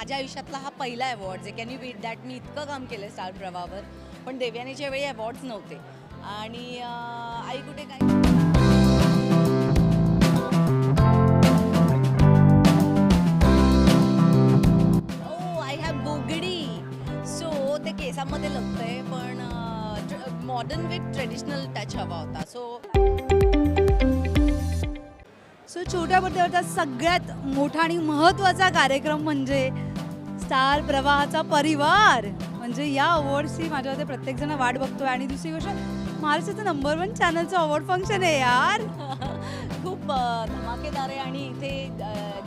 माझ्या आयुष्यातला हा पहिला अवॉर्ड आहे कॅन यू बीट दॅट मी इतकं काम केलं स्टार प्रवावर पण देवयानीच्या वेळी अवॉर्ड्स नव्हते. आणि आई कुठे काय? Oh I have bugdi. So ते केसामध्ये लपतंय पण मॉडर्न विथ ट्रेडिशनल टच हवा होता. सो सो छोट्या पडद्यावरचा सगळ्यात मोठा आणि महत्त्वाचा कार्यक्रम म्हणजे स्टार प्रवाहाचा परिवार. म्हणजे या अवॉर्ड्सची माझ्या प्रत्येकजण वाट बघतोय. आणि दुसरी गोष्ट महाराष्ट्राचं नंबर वन चॅनलचं अवॉर्ड फंक्शन आहे यार. खूप धमाकेदार आहे. आणि इथे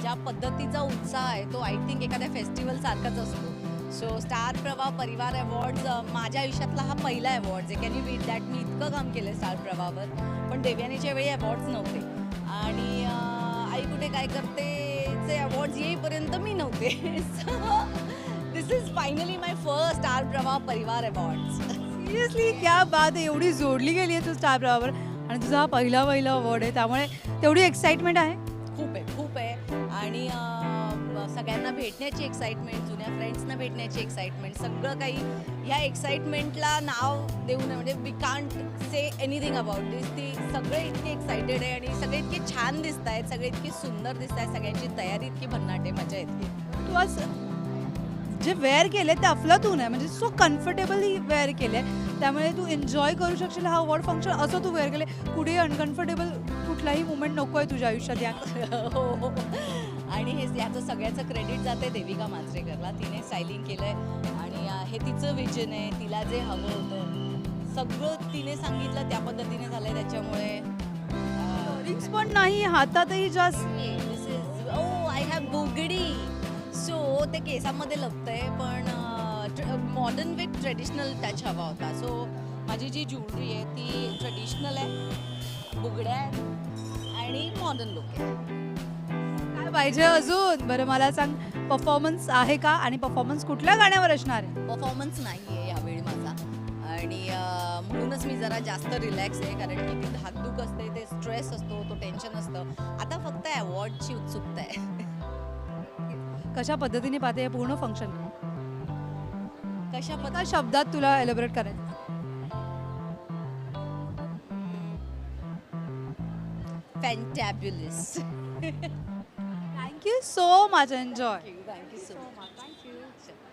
ज्या पद्धतीचा उत्साह आहे तो आय थिंक एखाद्या फेस्टिवल सारखाच असतो. सो स्टार प्रवाह परिवार अवॉर्ड्स माझ्या आयुष्यातला हा पहिला अवॉर्ड आहे कॅन यू बीट दॅट मी इतकं काम केलं स्टार प्रवाहावर पण देवयानीच्या वेळी अवॉर्ड्स नव्हते. आणि आई कुठे काय करते? चे अवॉर्ड्स येईपर्यंत मी नव्हते. This is finally my first Star Pravah Parivar awards seriously क्या बात आहे एवढी जोडली गेली आहे तू स्टार प्रवाहावर आणि तुझा हा पहिला पहिला अवॉर्ड आहे त्यामुळे तेवढी एक्साइटमेंट आहे? भेटण्याची एक्साइटमेंट जुन्या फ्रेंड्सना भेटण्याची एक्साइटमेंट सगळं काही या एक्साइटमेंटला नाव देऊ नये म्हणजे we can't say anything about this ती सगळे इतके एक्साइटेड आहे आणि सगळे इतके छान दिसत आहेत सगळे इतके सुंदर दिसत आहेत सगळ्यांची तयारी इतकी भन्नाट आहे मजा येते तू आज जे वेअर केले ते अफलातून आहे म्हणजे सो कम्फर्टेबली वेअर केले त्यामुळे तू एन्जॉय करू शकशील हा अवॉर्ड फंक्शन असं तू वेअर केले कुठेही अनकम्फर्टेबल कुठलाही मुमेंट नको आहे तुझ्या आयुष्यात या. हो हो. आणि हे याचं सगळ्याचं क्रेडिट जाते देविका मांजरेकरला. तिने स्टायलिंग केलंय. आणि अं, हे तिचं विजन आहे. तिला जे हवं होतं. सगळं तिने सांगितलं त्या पद्धतीने झालंय त्याच्यामुळे. रिंग्स पण नाही हातातही जास्त. This is oh I have bugdi. So ते केसामध्ये लपतंय पण मॉडर्न विथ ट्रेडिशनल टच हवा होता. सो माझी जी ज्वेलरी आहे ती ट्रेडिशनल आहे. बुगड्या आहेत. आणि मॉडर्न लुक आहे. पाहिजे अजून. बरं मला सांग परफॉर्मन्स आहे का आणि परफॉर्मन्स कुठल्या गाण्यावर असणार आहे? परफॉर्मन्स नाही आहे यावेळी माझा. आणि म्हणूनच मी जरा जास्त रिलॅक्स आहे कारण की ती धाकधूक असते ते स्ट्रेस असतो तो टेन्शन असतं. आता फक्त अवॉर्डची उत्सुकता आहे. कशा पद्धतीने पाहते हे पूर्ण फंक्शन कशा एका शब्दात तुला एलिब्रेट करायचं फॅन्टॅब्युलस Thank you so much. Enjoy. Thank you, thank you so much. Thank you.